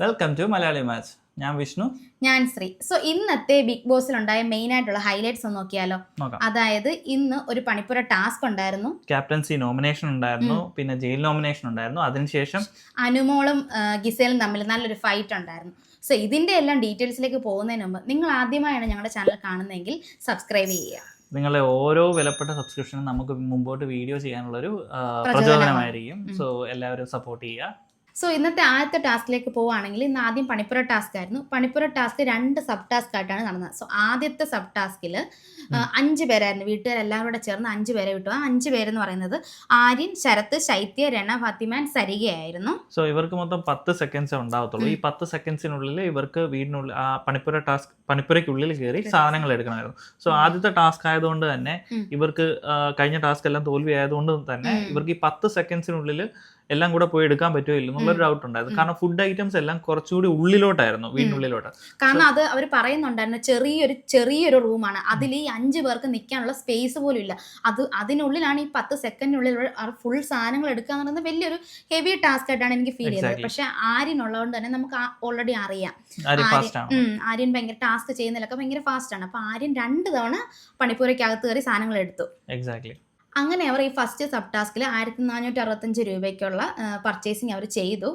Welcome to Malayali match. ഞാൻ വിഷ്ണു. ഞാൻ Shri. So ഇന്നത്തെ ബിഗ് ബോസിൽ ഉണ്ടായ മെയിൻ ആയിട്ടുള്ള ഹൈലൈറ്റ്സ് ഒന്ന് നോക്കിയാലോ? അതായത് ഇന്ന് ഒരു പണിപ്പുര ടാസ്ക് ഉണ്ടായിരുന്നു. ക്യാപ്റ്റൻസി നോമിനേഷൻ ഉണ്ടായിരുന്നു പിന്നെ ജയിൽ നോമിനേഷൻ ഉണ്ടായിരുന്നു. അതിനുശേഷം അനുമോളും ഗിസേലും തമ്മിൽ നല്ലൊരു ഫൈറ്റ് ഉണ്ടായിരുന്നു. സോ ഇതിന്റെ എല്ലാം ഡീറ്റെയിൽസിലേക്ക് പോകുന്നതിന് മുമ്പ് നിങ്ങൾ ആദ്യമായാണ് ഞങ്ങളുടെ ചാനൽ കാണുന്നതെങ്കിൽ സബ്സ്ക്രൈബ് ചെയ്യുക. നിങ്ങളുടെ ഓരോ വിലപ്പെട്ട സബ്സ്ക്രിപ്ഷനും നമുക്ക് മുമ്പോട്ട് വീഡിയോ ചെയ്യാനുള്ളൊരു ഒരു പ്രചോദനമായിരിക്കും. സോ എല്ലാവരും സപ്പോർട്ട് ചെയ്യുക. സോ ഇന്നത്തെ ആദ്യത്തെ ടാസ്കിലേക്ക് പോവുകയാണെങ്കിൽ ഇന്ന് ആദ്യം പണിപ്പുര ടാസ്ക് ആയിരുന്നു. പണിപ്പുര ടാസ്ക് രണ്ട് സബ് ടാസ്ക് ആയിട്ടാണ് നടന്നത്. സോ ആദ്യത്തെ സബ് ടാസ്കിൽ അഞ്ച് പേരായിരുന്നു. വീട്ടുകാരെല്ലാം കൂടെ ചേർന്ന് അഞ്ച് പേരെ വിട്ടു. ആ അഞ്ച് പേരെന്ന് പറയുന്നത് ആര്യൻ ശരത്ത് ശൈത്യ രണ ഫാത്തിമാൻ സരികയായിരുന്നു സോ ഇവർക്ക് മൊത്തം പത്ത് സെക്കൻഡ്സ് ഉണ്ടാവത്തുള്ളൂ. ഈ പത്ത് സെക്കൻഡ്സിനുള്ളിൽ ഇവർക്ക് വീടിനുള്ളിൽ ആ പണിപ്പുര ടാസ്ക് പണിപ്പുരയ്ക്കുള്ളിൽ കയറി സാധനങ്ങൾ എടുക്കണമായിരുന്നു. സോ ആദ്യത്തെ ടാസ്ക് ആയതുകൊണ്ട് തന്നെ ഇവർക്ക് കഴിഞ്ഞ ടാസ്ക് എല്ലാം തോൽവി ആയതുകൊണ്ട് തന്നെ ഇവർക്ക് ഈ പത്ത് സെക്കൻഡ്സിനുള്ളിൽ എല്ലാം കൂടെ പോയി എടുക്കാൻ പറ്റുമോ ഇല്ല എന്നുള്ളൊരു ഡൗട്ട് ഉണ്ടായിരുന്നു. കാരണം ഫുഡ് ഐറ്റംസ് എല്ലാം കുറച്ചുകൂടി ഉള്ളിലോട്ടായിരുന്നു വീടിനുള്ളിലോട്ട്. കാരണം അത് അവർ പറയുന്നുണ്ടായിരുന്നു ചെറിയൊരു ചെറിയൊരു റൂമാണ് അതിൽ ഈ അഞ്ച് പേർക്ക് നിൽക്കാനുള്ള സ്പേസ് പോലും ഇല്ല. അത് അതിനുള്ളിലാണ് ഈ പത്ത് സെക്കൻഡിനുള്ളിൽ ഫുൾ സാധനങ്ങൾ എടുക്കുക എന്ന് പറയുന്നത് വലിയൊരു ഹെവി ടാസ്ക് ആയിട്ടാണ് എനിക്ക് ഫീൽ ചെയ്തത് പക്ഷെ പക്ഷെ ആര്യനുള്ളതുകൊണ്ട് തന്നെ നമുക്ക് ഓൾറെഡി അറിയാം. ആര്യൻ- ആര്യൻ ഭയങ്കര ടാസ്ക് ചെയ്യുന്നതിലൊക്കെ ഭയങ്കര ഫാസ്റ്റ് ആണ്. അപ്പൊ ആര്യൻ രണ്ട് തവണ പണിപ്പൂരയ്ക്കകത്ത് കയറി സാധനങ്ങൾ എടുത്തു. എക്സാക്ട്ലി അങ്ങനെ അവർ ഈ ഫസ്റ്റ് സബ് ടാസ്കിൽ ആയിരത്തി നാനൂറ്റി അറുപത്തഞ്ച് രൂപയ്ക്കുള്ള പർച്ചേസിങ് അവർ ചെയ്തു.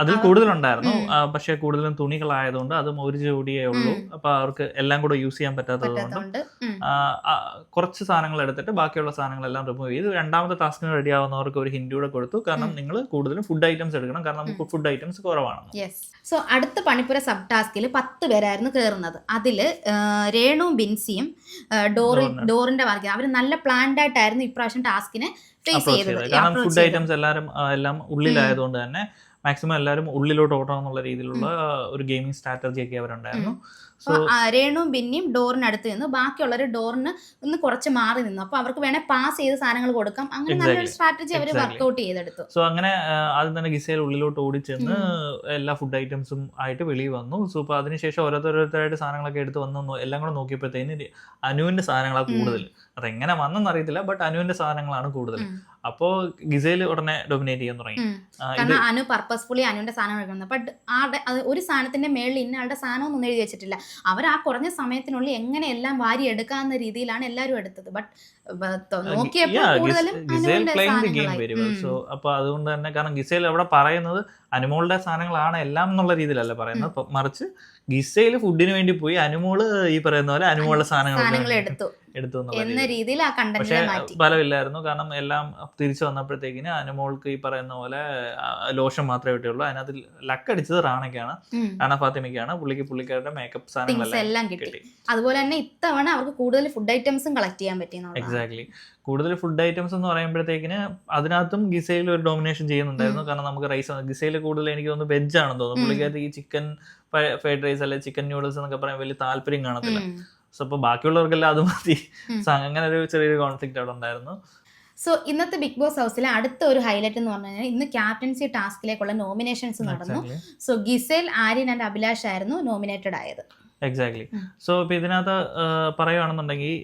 അതിൽ കൂടുതലുണ്ടായിരുന്നു. പക്ഷേ കൂടുതലും തുണികളായതുകൊണ്ട് അതും ഒരു ജോഡിയേ ഉള്ളൂ. അപ്പൊ അവർക്ക് എല്ലാം കൂടെ യൂസ് ചെയ്യാൻ പറ്റാത്തത് കൊണ്ടും പറ്റാത്തതുകൊണ്ട് കുറച്ച് സാധനങ്ങൾ എടുത്തിട്ട് ബാക്കിയുള്ള സാധനങ്ങളെല്ലാം റിമൂവ് ചെയ്ത് രണ്ടാമത്തെ ടാസ്കിന് റെഡി ആവുന്നവർക്ക് ഒരു ഹിന്റ് കൂടെ കൊടുത്തു. കാരണം നിങ്ങൾ കൂടുതലും ഫുഡ് ഐറ്റംസ് എടുക്കണം. കാരണം നമുക്ക് ഫുഡ് ഐറ്റംസ് കുറവാണ് സോ അടുത്ത പണിപ്പുര സബ് ടാസ്കിൽ പത്ത് പേരായിരുന്നു കയറുന്നത് അതിൽ രേണുവും ബിൻസിയും ഡോറി ഡോറിന്റെ വർക്ക് അവർ നല്ല പ്ലാൻഡ് ആയിട്ടായിരുന്നു ഇപ്രാവശ്യം ടാസ്കിനെ ഫേസ് ചെയ്തത്. കാരണം ഫുഡ് ഐറ്റംസ് എല്ലാവരും എല്ലാം ഉള്ളിലായതുകൊണ്ട് തന്നെ മാക്സിമം എല്ലാവരും ഉള്ളിലോട്ട് ഓടണം എന്നുള്ള രീതിയിലുള്ള ഒരു ഗെയിമിംഗ് സ്ട്രാറ്റജി ഒക്കെ അവരുണ്ടായിരുന്നു സോ രേണുവും ബിന്നിയും ഡോറിനടുത്ത് ബാക്കിയുള്ള ബാക്കിയുള്ളവർ ഡോറിന് ഒന്ന് കുറച്ച് മാറി നിന്നു. അപ്പൊ അവർക്ക് വേണേ പാസ് ചെയ്ത് സാധനങ്ങൾ കൊടുക്കാം. അങ്ങനെ നല്ലൊരു സ്ട്രാറ്റജി അവർ. വർക്ക്ഔട്ട് ചെയ്തെടുത്തു. സോ അങ്ങനെ ആദ്യം തന്നെ ഗിസയിൽ ഉള്ളിലോട്ട് ഓടിച്ചെന്ന് എല്ലാ ഫുഡ് ഐറ്റംസും ആയിട്ട് വെളിയിൽ വന്നു. സോ അപ്പൊ അതിനുശേഷം ഓരോരുത്തരോരുത്തരായിട്ട് സാധനങ്ങളൊക്കെ എടുത്ത് വന്നു. എല്ലാം കൂടെ നോക്കിയപ്പോഴത്തേന് അനുവിന്റെ സാധനങ്ങളാണ് കൂടുതൽ. അതെങ്ങനെ വന്നെന്ന് അറിയത്തില്ല ബട്ട് അനുവിന്റെ സാധനങ്ങളാണ് കൂടുതൽ. ഉം. ഗിസേൽ ഉടനെ ഡൊമിനേറ്റ് ചെയ്യാൻ തുടങ്ങി. കാരണം അനു പർപ്പസ്ഫുള്ളി അനുവിന്റെ സാധനം എടുക്കുന്നത് ബട്ട് ആടെ ഒരു സാധനത്തിന്റെ മേളിൽ ഇന്ന ആളുടെ സാധനം ഒന്നും എഴുതി വെച്ചിട്ടില്ല. അവർ ആ കുറഞ്ഞ സമയത്തിനുള്ളിൽ എങ്ങനെ എല്ലാം വാരി എടുക്കാവുന്ന രീതിയിലാണ് എല്ലാരും എടുത്തത്. ബട്ട്. അപ്പൊ അതുകൊണ്ട് തന്നെ കാരണം ഗിസേൽ അവിടെ പറയുന്നത് അനുമോളുടെ സാധനങ്ങളാണ് എല്ലാം എന്നുള്ള രീതിയിലല്ല പറയുന്നത്. മറിച്ച് ഗിസയിൽ ഫുഡിന് വേണ്ടി പോയി അനുമോൾ ഈ പറയുന്ന പോലെ അനുമോളുടെ സാധനങ്ങൾ എടുത്തു. എടുത്തു എന്ന രീതിയിൽ. ആ പക്ഷെ ഫലമില്ലായിരുന്നു. കാരണം എല്ലാം തിരിച്ചു വന്നപ്പോഴത്തേക്കിന് അനുമോൾക്ക് ഈ പറയുന്ന പോലെ ലോഷൻ മാത്രമേ കിട്ടിയുള്ളൂ. അതിനകത്ത് ലക്ക് അടിച്ചത് റാണയ്ക്കാണ്. റാണ ഫാത്തിമയ്ക്കാണ്. പുള്ളിക്ക് പുള്ളിക്കാരുടെ മേക്കപ്പ് സാധനങ്ങൾ സാധനങ്ങളെല്ലാം എല്ലാം കിട്ടി. അതുപോലെ തന്നെ ഇത്തവണ അവർക്ക് കൂടുതൽ ഫുഡ് ഐറ്റംസും കളക്ട് ചെയ്യാൻ പറ്റി എക്സാക്ട് എക്സാക്ട്ലി കൂടുതൽ ഫുഡ് ഐറ്റംസ് എന്ന് പറയുമ്പോഴത്തേക്കിന് അതിനകത്തും ഗിസയിൽ ഒരു ഡോമിനേഷൻ ചെയ്യുന്നുണ്ടായിരുന്നു. കാരണം നമുക്ക് റൈസ് ഗിസയിൽ കൂടുതൽ എനിക്ക് തോന്നുന്നു വെജ് ആണെന്ന് തോന്നുന്നു. പുള്ളിക്കകത്ത് ഈ ചിക്കൻ ഫ്രൈഡ് റൈസ് അല്ലെ ചിക്കൻ ന്യൂഡിൽസ് എന്നൊക്കെ പറയാൻ വലിയ താല്പര്യം കാണത്തില്ല. സോ അപ്പോൾ ബാക്കിയുള്ളവർക്കെല്ലാം അത് മതി. അങ്ങനെ ഒരു ചെറിയൊരു കോൺഫ്ലിക്റ്റ് അവിടെ ഉണ്ടായിരുന്നു. സോ ഇന്നത്തെ ബിഗ് ബോസ് ഹൗസിലെ അടുത്ത ഒരു ഹൈലൈറ്റ് എന്ന് പറഞ്ഞു കഴിഞ്ഞാൽ ഇന്ന് ക്യാപ്റ്റൻസി ടാസ്കിലേക്കുള്ള നോമിനേഷൻസ് നടന്നു. So Gisele Aryan and Abhilash ആയിരുന്നു നോമിനേറ്റഡ് ആയത്. എക്സാക്ട്ലി സോ ഇപ്പൊ ഇതിനകത്ത് പറയുകയാണെന്നുണ്ടെങ്കിൽ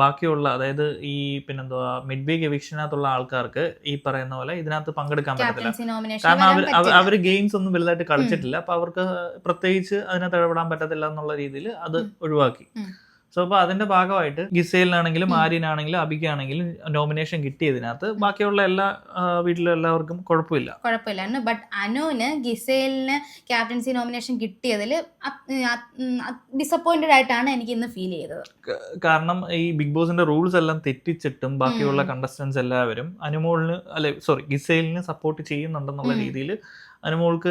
ബാക്കിയുള്ള അതായത് ഈ പിന്നെന്തുവാ മിഡ് വീക്ക് എവിക്ഷനകത്തുള്ള ആൾക്കാർക്ക് ഈ പറയുന്ന പോലെ ഇതിനകത്ത് പങ്കെടുക്കാൻ പറ്റത്തില്ല. കാരണം അവർ അവർ ഗെയിംസ് ഒന്നും വലുതായിട്ട് കളിച്ചിട്ടില്ല. അപ്പൊ അവർക്ക് പ്രത്യേകിച്ച് അതിനകത്ത് ഇടപെടാൻ പറ്റത്തില്ല എന്നുള്ള രീതിയിൽ അത് ഒഴിവാക്കി. സോ അപ്പോൾ അതിന്റെ ഭാഗമായിട്ട് ഗിസേലിനാണെങ്കിലും. ആര്യനാണെങ്കിലും അബിക്കാണെങ്കിലും നോമിനേഷൻ കിട്ടിയതിനകത്ത് ബാക്കിയുള്ള എല്ലാ വീട്ടിലെ എല്ലാവർക്കും കുഴപ്പമില്ല കുഴപ്പമില്ല ബട്ട് അനുവിന് ഗിസേലിന് ക്യാപ്റ്റൻസി നോമിനേഷൻ കിട്ടിയതിൽ ഡിസപ്പോയിന്റഡ് ആയിട്ടാണ് എനിക്ക് ഇന്ന് ഫീൽ ചെയ്തത് കാരണം ഈ ബിഗ് ബോസിന്റെ റൂൾസ് എല്ലാം തെറ്റിച്ചിട്ടും ബാക്കിയുള്ള. കണ്ടസ്റ്റൻസ് എല്ലാവരും അനുമോളിന് അല്ലെ സോറി ഗിസേലിന് സപ്പോർട്ട് ചെയ്യുന്നുണ്ടെന്നുള്ള രീതിയിൽ അനുമോൾക്ക്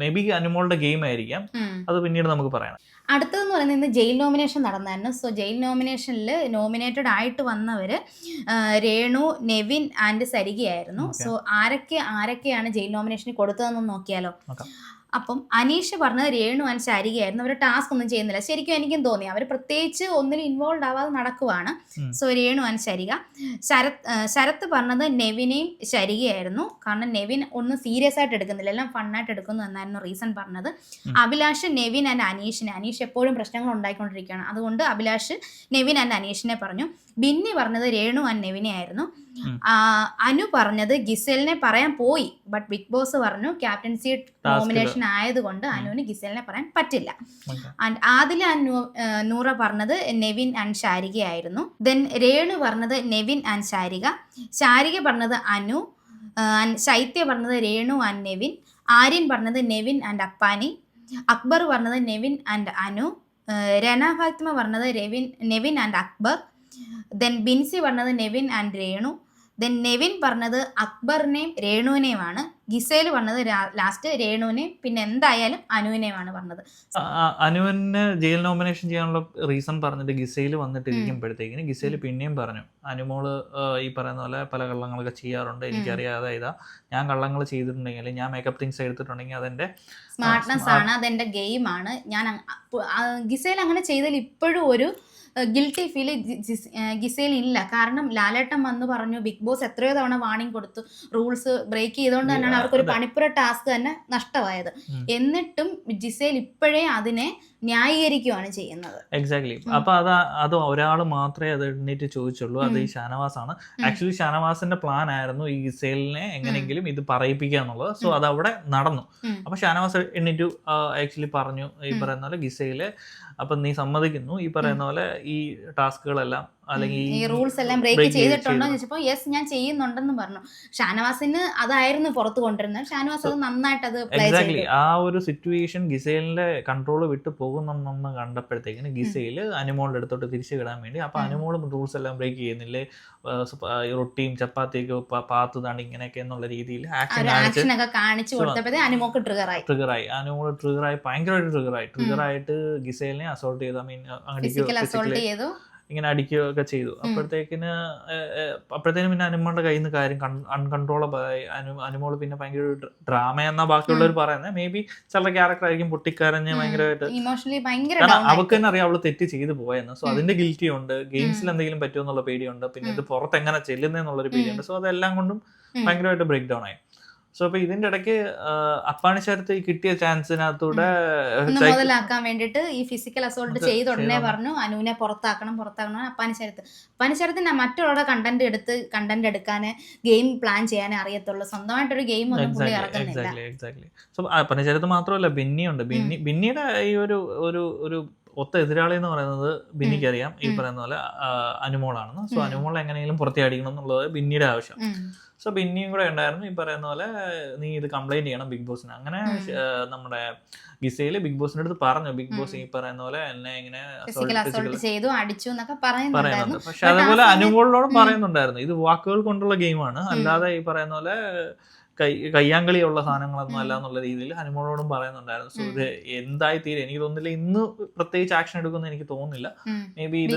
മേ ബി അനുമോളുടെ ഗെയിം ആയിരിക്കാം. അത് പിന്നീട് നമുക്ക് പറയാം. അടുത്തതെന്ന് പറയുന്നത് ഇന്ന് ജയിൽ നോമിനേഷൻ നടന്നായിരുന്നു. സോ ജയിൽ നോമിനേഷനിൽ നോമിനേറ്റഡ് ആയിട്ട് വന്നവർ രേണു നെവിൻ ആൻഡ് സരികയായിരുന്നു. സോ ആരൊക്കെ ആരൊക്കെയാണ് ജയിൽ നോമിനേഷന് കൊടുത്തതെന്ന് നോക്കിയാലോ? നോക്കാം. അപ്പം അനീഷ് പറഞ്ഞത് രേണു ആൻഡ് ശാരികയായിരുന്നു. അവർ ടാസ്ക് ഒന്നും ചെയ്യുന്നില്ല. ശരിക്കും എനിക്കും തോന്നി. അവർ പ്രത്യേകിച്ച് ഒന്നിലും ഇൻവോൾവ് ആവാതെ നടക്കുവാണ്. So Renu and Sarika. Sarath Sarath പറഞ്ഞത് നെവിനെയും ശരികയായിരുന്നു. കാരണം നെവിൻ ഒന്നും സീരിയസ് ആയിട്ട് എടുക്കുന്നില്ല. എല്ലാം ഫണ്ണായിട്ട് എടുക്കുന്നു എന്നായിരുന്നു റീസൺ പറഞ്ഞത്. അഭിലാഷ് നെവിൻ ആൻഡ് അനീഷിനെ അനീഷ് അനീഷ് എപ്പോഴും പ്രശ്നങ്ങൾ ഉണ്ടായിക്കൊണ്ടിരിക്കുകയാണ്. അതുകൊണ്ട് അഭിലാഷ് നെവിൻ ആൻഡ് അനീഷിനെ പറഞ്ഞു. ബിന്നി പറഞ്ഞത് രേണു ആൻഡ് നെവിനെ ആയിരുന്നു അനു പറഞ്ഞത് ഗിസലിനെ പറയാൻ പോയി. ബട്ട് ബിഗ് ബോസ് പറഞ്ഞു ക്യാപ്റ്റൻസി നോമിനേഷൻ ആയതുകൊണ്ട് അനുവിന് ഗിസേലിനെ പറയാൻ പറ്റില്ല. ആദില നൂറ പറഞ്ഞത് നെവിൻ ആൻഡ് ശാരിക ആയിരുന്നു. ദെൻ രേണു പറഞ്ഞത് നെവിൻ ആൻഡ് ശാരിക. ശാരിക പറഞ്ഞത് അനു ശൈത്യ പറഞ്ഞത് രേണു ആൻഡ് നെവിൻ. ആര്യൻ പറഞ്ഞത് നെവിൻ ആൻഡ് അപ്പാനി. അക്ബർ പറഞ്ഞത് നെവിൻ ആൻഡ് അനു. രണ ഫാത്തിമ പറഞ്ഞത് രവിൻ നെവിൻ ആൻഡ് അക്ബർ. ദെൻ ബിൻസി പറഞ്ഞത് നെവിൻ ആൻഡ് രേണു. ദെൻ നെവിൻ പറഞ്ഞത് അക്ബറിനെയും രേണുവിനെയുമാണ്. ഗിസേൽ പറഞ്ഞത് ലാസ്റ്റ് രേണുവിനെയും പിന്നെ എന്തായാലും അനുവിനെയുമാണ് പറഞ്ഞത്. അനുവിന് ജയിൽ നോമിനേഷൻ ചെയ്യാനുള്ള റീസൺ പറഞ്ഞിട്ട് ഗിസയിൽ വന്നിട്ടിരിക്കുമ്പോഴത്തേക്കിന് ഗിസേൽ പിന്നെയും പറഞ്ഞു അനുമോൾ ഈ പറയുന്ന പോലെ പല കള്ളങ്ങളൊക്കെ ചെയ്യാറുണ്ട് എനിക്കറിയാതെ ഇതാ. ഞാൻ കള്ളങ്ങൾ ചെയ്തിട്ടുണ്ടെങ്കിൽ ഞാൻ മേക്കപ്പ് തിങ്സ് എടുത്തിട്ടുണ്ടെങ്കിൽ അതെന്റെ സ്മാർട്ട്നെസ് ആണ് അതെന്റെ ഗെയിം ആണ്. ഞാൻ ഗിസേൽ അങ്ങനെ ചെയ്തതിൽ ഇപ്പോഴും ഒരു ഗിൽറ്റി ഫീൽ ഗിസേൽ ഇല്ല. കാരണം ലാലേട്ടൻ വന്ന് പറഞ്ഞു ബിഗ് ബോസ് എത്രയോ തവണ വാണിംഗ് കൊടുത്തു. റൂൾസ് ബ്രേക്ക് ചെയ്തുകൊണ്ട് തന്നെയാണ് അവർക്ക് ഒരു പണിപ്പുര ടാസ്ക് തന്നെ നഷ്ടമായത്. എന്നിട്ടും ജിസേൽ ഇപ്പോഴേ അതിനെ ന്യായീകരിക്കുകയാണ് ചെയ്യുന്നത്. എക്സാക്ട്ലി. അപ്പൊ അത് അത് ഒരാൾ മാത്രമേ അത് എണ്ണീറ്റ് ചോദിച്ചുള്ളൂ. അത് ഈ ഷാനവാസ് ആണ് ആക്ച്വലി ഷാനവാസിന്റെ പ്ലാൻ ആയിരുന്നു ഈ സെയിലിനെ എങ്ങനെയെങ്കിലും ഇത് പറയിപ്പിക്കുക എന്നുള്ളത്. സോ അത് അവിടെ നടന്നു. അപ്പൊ ഷാനവാസ് എണ്ണീറ്റു ആക്ച്വലി പറഞ്ഞു ഈ പറയുന്ന പോലെ ഗിസയിൽ അപ്പൊ നീ സമ്മതിക്കുന്നു. ഈ പറയുന്ന പോലെ ഈ ടാസ്കുകളെല്ലാം അല്ലെങ്കിൽ ഈ റൂൾസ് എല്ലാം ബ്രേക്ക് ചെയ്തിട്ടുണ്ടോ എന്ന് ചോദിച്ചപ്പോൾ യെസ് ഞാൻ ചെയ്യുന്നുണ്ടെന്ന് പറഞ്ഞു. ഷാനവാസിന് അതായിരുന്നു പുറത്തു കൊണ്ടിരുന്നത് ഷാനവാസ് അത് നന്നായിട്ട് അത് എക്സാക്ട്ലി ആ ഒരു സിറ്റുവേഷൻ ഗിസൈലിന്റെ കൺട്രോൾ വിട്ട് പോകുന്നെന്ന് കണ്ടപ്പോഴത്തേക്കിന് ഗിസൈൽ അനുമോളുടെ അടുത്തോട്ട് തിരിച്ചു വിടാൻ വേണ്ടി അപ്പൊ. അനുമോളും റൂൾസ് എല്ലാം ബ്രേക്ക് ചെയ്യുന്നില്ലേ? റൊട്ടിയും ചപ്പാത്തിയൊക്കെ പ- പാത്തുതാണ് ഇങ്ങനെയൊക്കെ എന്നുള്ള രീതിയിൽ ആക്ഷൻ കാണിച്ച് കൊടുത്തപ്പോഴേ അനുമോക്ക് ട്രിഗറായി ട്രിഗറായി അനുമോൾ ട്രിഗറായി ഭയങ്കരമായിട്ട് ട്രിഗർ ട്രിഗറായിട്ട് ഗിസൈലിനെ അസോൾട്ട് ചെയ്ത്. ഐ മീൻ ഫിസിക്കൽ അസോൾട്ട് ചെയ്തു. ഇങ്ങനെ അടിക്കുകയൊക്കെ ചെയ്തു. അപ്പോഴത്തേക്കിന് അപ്പോഴത്തേനും പിന്നെ അനുമോളുടെ കയ്യിൽ നിന്ന് കാര്യം അൺകൺട്രോളബിൾ ആയി. അനു അനുമോൾ പിന്നെ ഭയങ്കര ഒരു ഡ്രാമ എന്നാ ബാക്കിയുള്ളവർ പറയുന്നത് മേ ബി ചില ക്യാരക്ടർ ആയിരിക്കും പൊട്ടിക്കരഞ്ഞ് ഭയങ്കരമായിട്ട് കാരണം അവൾക്ക് തന്നെ അറിയാം അവൾ തെറ്റ് ചെയ്തു പോയെന്ന്. സോ. അതിന്റെ ഗിൽറ്റി ഉണ്ട്. ഗെയിംസിൽ എന്തെങ്കിലും പറ്റുമോ എന്നുള്ള പേടിയുണ്ട്. പിന്നെ ഇത്. പുറത്ത് എങ്ങനെ ചെല്ലുന്നെന്നുള്ളൊരു പേടിയുണ്ട്. സോ അതെല്ലാം കൊണ്ടും. ഭയങ്കരമായിട്ട് ബ്രേക്ക് ഡൗൺ ആയി. സോ അപ്പൊ ഇതിന്റെ ഇടയ്ക്ക് അപ്പാണിശരത്ത് ഈ കിട്ടിയ ചാൻസിനകത്തൂടെ മുതലാക്കാൻ വേണ്ടിട്ട് ഈ ഫിസിക്കൽ അസോൾട്ട് ചെയ്ത് ഉടനെ. പറഞ്ഞു. അനുവിനെ പുറത്താക്കണം പുറത്താക്കണം അപ്പാനിശരത്ത് ഞാൻ മറ്റുള്ളവരുടെ കണ്ടന്റ് എടുത്ത് കണ്ടന്റ് എടുക്കാൻ ഗെയിം പ്ലാൻ ചെയ്യാനേ അറിയത്തുള്ളൂ. സ്വന്തമായിട്ടൊരു ഗെയിം ഒന്നും പുള്ളി ഇറക്കുന്നില്ല. എക്സാക്ട്ലി സോ പനചരത്ത് മാത്രമല്ല ബിന്നിയുണ്ട്. ബിന്നി ബിന്നിയുടെ ഈ ഒരു ഒരു ഒത്ത എതിരാളി എന്ന് പറയുന്നത് ബിന്നിക്ക് അറിയാം ഈ പറയുന്ന പോലെ അനുമോളാണെന്ന്. സോ അനുമോൾ എങ്ങനെയെങ്കിലും പുറത്തിയടിക്കണം എന്നുള്ളത് ബിന്നിയുടെ ആവശ്യം. സോ ബിന്നിയും കൂടെ ഉണ്ടായിരുന്നു. ഈ പറയുന്ന പോലെ നീ ഇത് കംപ്ലൈന്റ് ചെയ്യണം ബിഗ് ബോസിന്. അങ്ങനെ നമ്മുടെ ഗിസയിൽ ബിഗ് ബോസിന്റെ അടുത്ത് പറഞ്ഞു. ബിഗ് ബോസ് ഈ പറയുന്ന പോലെ എന്നെ ഇങ്ങനെ ചെയ്തു അടിച്ചു എന്നൊക്കെ പറയുന്നുണ്ട്. പക്ഷെ അതുപോലെ അനുമോളിനോടും പറയുന്നുണ്ടായിരുന്നു. ഇത് വാക്കുകൾ കൊണ്ടുള്ള ഗെയിമാണ്. അല്ലാതെ ഈ പറയുന്ന പോലെ കൈ കയ്യാങ്കളിയുള്ള സാധനങ്ങളൊന്നും അല്ല എന്നുള്ള രീതിയിൽ ഹനുമോളോടും പറയുന്നുണ്ടായിരുന്നു. സോ. ഇത് എന്തായി തീരെ എനിക്ക് തോന്നുന്നില്ല. ഇന്ന് പ്രത്യേകിച്ച് ആക്ഷൻ എടുക്കുന്ന എനിക്ക് തോന്നുന്നില്ല. മേ ബി ഇത്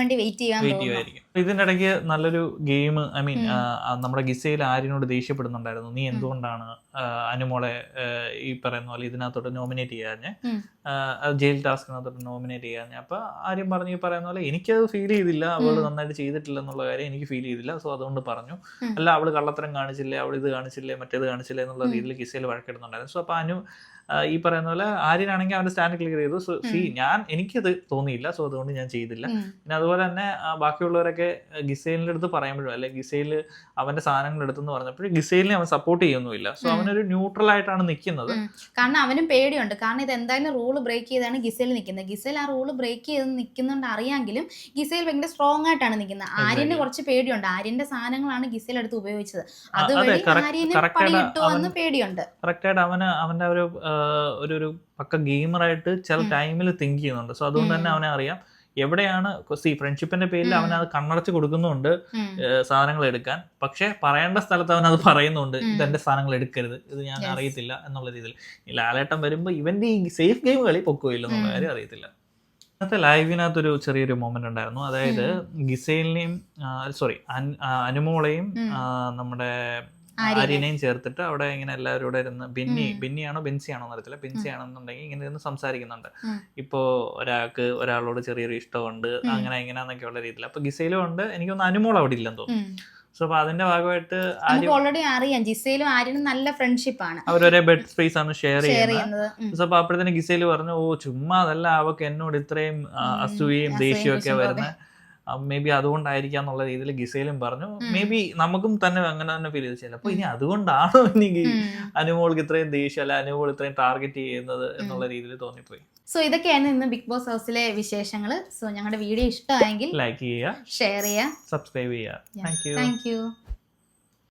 വേണ്ടി വെയിറ്റ് ചെയ്യാൻ വെയിറ്റ് തോന്നുന്നു. ചെയ്യുമായിരിക്കും. ഇതിന്റെ ഇടയ്ക്ക് നല്ലൊരു ഗെയിം ഐ മീൻ നമ്മുടെ ഗിസയിൽ ആര്യനോട് ദേഷ്യപ്പെടുന്നുണ്ടായിരുന്നു. നീ എന്തുകൊണ്ടാണ് അനുമോളെ ഈ പറയുന്ന പോലെ ഇതിനകത്തോട്ട് നോമിനേറ്റ് ചെയ്യാഞ്ഞ്. ജയിൽ ടാസ്കിനകത്തോട്ട് നോമിനേറ്റ് ചെയ്യാഞ്ഞ്. അപ്പൊ ആര്യം പറഞ്ഞു ഈ പറയുന്ന പോലെ എനിക്കത് ഫീൽ ചെയ്തില്ല. അവൾ നന്നായിട്ട് ചെയ്തിട്ടില്ല എന്നുള്ള കാര്യം എനിക്ക് ഫീൽ ചെയ്തില്ല. സോ അതുകൊണ്ട് പറഞ്ഞു. അല്ല അവൾ കള്ളത്തരം കാണിച്ചില്ലേ? അവൾ ഇത് കാണിച്ചില്ലേ മറ്റേത് കാണിച്ചില്ലേ എന്നുള്ള. രീതിയിൽ കിസയിൽ വഴക്കിടുന്നുണ്ടായിരുന്നു സോ അപ്പൊ അനു ഈ പറയുന്ന പോലെ ആര്യനാണെങ്കിൽ അവന്റെ സ്റ്റാൻഡ് ക്ലിയർ ചെയ്തു. സോ സി ഞാൻ എനിക്കത് തോന്നിയില്ല. സോ അതുകൊണ്ട് ഞാൻ ചെയ്തില്ല. പിന്നെ അതുപോലെ തന്നെ ബാക്കിയുള്ളവരൊക്കെ ഗിസൈലിന്റെ അടുത്ത് പറയുമ്പോഴും അല്ലെ ഗിസൈൽ അവന്റെ സാധനങ്ങൾ എടുത്തെന്ന് പറഞ്ഞപ്പോഴും ഗിസൈലിനെ അവൻ സപ്പോർട്ട് ചെയ്യുന്നുമില്ല. സോ. അവനൊരു ന്യൂട്രൽ ആയിട്ടാണ് നിൽക്കുന്നത്. കാരണം അവനും പേടിയുണ്ട്. കാരണം ഇത് എന്തായാലും റൂൾ ബ്രേക്ക് ചെയ്താണ് ഗിസൈൽ നിൽക്കുന്നത്. ഗിസൈൽ ആ റൂൾ ബ്രേക്ക് ചെയ്ത് നിൽക്കുന്നുണ്ട് അറിയാമെങ്കിലും ഗിസൈൽ ഭയങ്കര സ്ട്രോങ് ആയിട്ടാണ് നിൽക്കുന്നത്. ആര്യന് കുറച്ച് പേടിയുണ്ട്. ആര്യന്റെ സാധനങ്ങളാണ് ഗിസൈൽ എടുത്ത് ഉപയോഗിച്ചത്. അതുവഴി ആര്യന് പണി കിട്ടുമോ എന്ന് പേടിയുണ്ട്. കറക്റ്റായിട്ട് അവന് അവന്റെ ഒരു ഒരു ഒരു പക്ക ഗെയിമറായിട്ട് ചില ടൈമിൽ തിങ്ക് ചെയ്യുന്നുണ്ട് സോ അതുകൊണ്ട് തന്നെ അവനെ അറിയാം എവിടെയാണ് സി ഫ്രണ്ട്ഷിപ്പിന്റെ പേരിൽ. അവൻ അത് കണ്ണടച്ച് കൊടുക്കുന്നുണ്ട്. സാധനങ്ങൾ എടുക്കാൻ പക്ഷെ പറയേണ്ട സ്ഥലത്ത് അവൻ അത് പറയുന്നുണ്ട് ഇത് ഇതെന്റെ സാധനങ്ങൾ എടുക്കരുത് ഇത് ഞാൻ. അറിയത്തില്ല എന്നുള്ള രീതിയിൽ ലാലേട്ടം വരുമ്പോൾ വരുമ്പോ ഇവന്റെ ഈ സേഫ് ഗെയിം കളി പൊക്കുകയില്ല എന്നുള്ള. കാര്യം അറിയത്തില്ല ഇന്നത്തെ ലൈവിനകത്തൊരു ചെറിയൊരു മൊമെന്റ് ഉണ്ടായിരുന്നു അതായത് ഗിസൈലിനെയും സോറി അനുമോളെയും നമ്മുടെ. ആര്യനെയും ചേർത്തിട്ട് അവിടെ ഇങ്ങനെ എല്ലാവരും കൂടെ ഇരുന്ന് ബിന്നി. ബിന്നിയാണോ ബെൻസിയാണോ എന്നറിയത്തില്ല ബിൻസിയാണെന്നുണ്ടെങ്കിൽ ഇങ്ങനെ ഇരുന്ന് സംസാരിക്കുന്നുണ്ട്. ഇപ്പോ ഒരാൾക്ക് ഒരാളോട് ചെറിയൊരു ഇഷ്ടമുണ്ട്. അങ്ങനെ ഇങ്ങനെന്നൊക്കെ ഉള്ള രീതിയിൽ. അപ്പൊ ഗിസയിലും ഉണ്ട്. എനിക്കൊന്ന് അനുമോൾ അവിടെ ഇല്ലെന്ന് തോന്നുന്നു. സോ അപ്പൊ അതിന്റെ ഭാഗമായിട്ട് നമുക്ക് ഓൾറെഡി അറിയാം. ജിസയിലും ആര്യനും നല്ല ഫ്രണ്ട്ഷിപ്പ് ആണ്. അവരൊരേ ബെഡ് സ്പേസ് ആണ് ഷെയർ ചെയ്യുന്നത്. സോ അപ്പൊ അപ്പോഴത്തേന് ഗിസേൽ പറഞ്ഞു ഓ ചുമ്മാ അതല്ല അവക്ക് എന്നോട് ഇത്രയും അസൂയയും അസൂയയും ദേഷ്യവും ഒക്കെ വരുന്നത്. മേ ബി അതുകൊണ്ടായിരിക്കാം എന്നുള്ള രീതിയിൽ ഗിസയിലും പറഞ്ഞു. മേ ബി നമുക്കും തന്നെ അങ്ങനെ തന്നെ ഫീൽ ചെയ്തു. അപ്പൊ ഇനി അതുകൊണ്ടാണോ ഇനി. അനുമോൾക്ക് ഇത്രയും ദേഷ്യം അല്ല അനുമോൾ ഇത്രയും ടാർഗറ്റ് ചെയ്യുന്നത് എന്നുള്ള രീതിയിൽ തോന്നിപ്പോയി. സോ ഇതൊക്കെയാണ് ഇന്ന് ബിഗ് ബോസ് ഹൗസിലെ വിശേഷങ്ങൾ സോ ഞങ്ങളുടെ വീഡിയോ ഇഷ്ടമായെങ്കിൽ ലൈക്ക് ചെയ്യുക. ഷെയർ ചെയ്യുക. സബ്സ്ക്രൈബ് ചെയ്യുക. Thank you thank you